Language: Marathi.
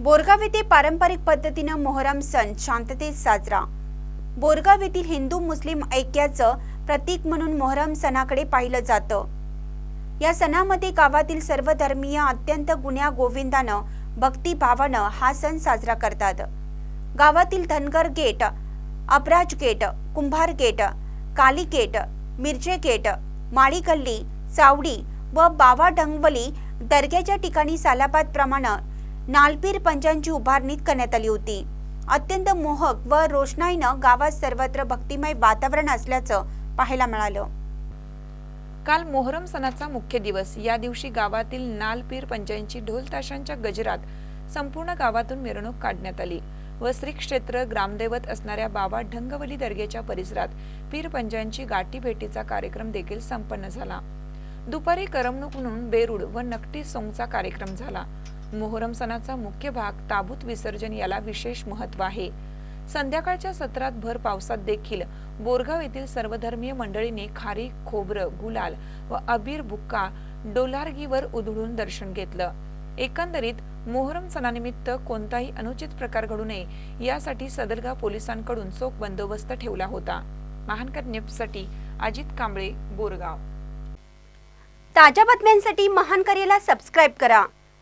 बोरगाव येथे पारंपरिक पद्धतीनं मोहरम सण शांततेत साजरा. बोरगाव येथील हिंदू मुस्लिम ऐक्याचं प्रतीक म्हणून मोहरम सणाकडे पाहिलं जातं. या सणामध्ये गावातील सर्व धर्मीय अत्यंत गुण्या गोविंदानं भक्तिभावानं हा सण साजरा करतात. गावातील धनगर गेट अपराज गेट कुंभार गेट काली गेट मिरजे गेट माळीगल्ली चावडी व बावा डंगवली दर्ग्याच्या ठिकाणी सालाबाद प्रमाणे नालपीर पंचांची उभारणी करण्यात आली होती. अत्यंत मोहक व रोषणाईनं गावात सर्वत्र भक्तिमय वातावरण असल्याचं पाहायला मिळालं. काल मोहरम सणाचा मुख्य दिवस. या दिवशी गावातील नालपीर पंचायतची ढोल ताशांच्या गजरात संपूर्ण गावातून मिरवणूक काढण्यात आली व श्री क्षेत्र ग्रामदैवत असणाऱ्या बाबा ढंगवली दर्ग्याच्या परिसरात पीर पंचायतची गाठी भेटीचा कार्यक्रम देखील संपन्न झाला. दुपारी करमणूक म्हणून बेरूड व नकटी सोंगचा कार्यक्रम झाला. मोहरम सणाचा मुख्य भाग ताबूत विसर्जन याला विशेष महत्त्व आहे. संध्याकाळच्या सत्रात भर पावसात देखील बोरगाव येथील सर्वधर्मीय मंडळीने खारी खोबरं गुलाल व अबीर बुक्का डोलारगीवर उधळून दर्शन घेतलं. एकंदरीत मोहरम सणानिमित्त कोणताही अनुचित प्रकार घडू नये यासाठी सदरगाव पोलिसांकडून चोख बंदोबस्त ठेवला होता. महानकर न्यूजसाठी अजित कांबळे बोरगाव. ताज्या बातम्यांसाठी महानकरेला सबस्क्राईब करा.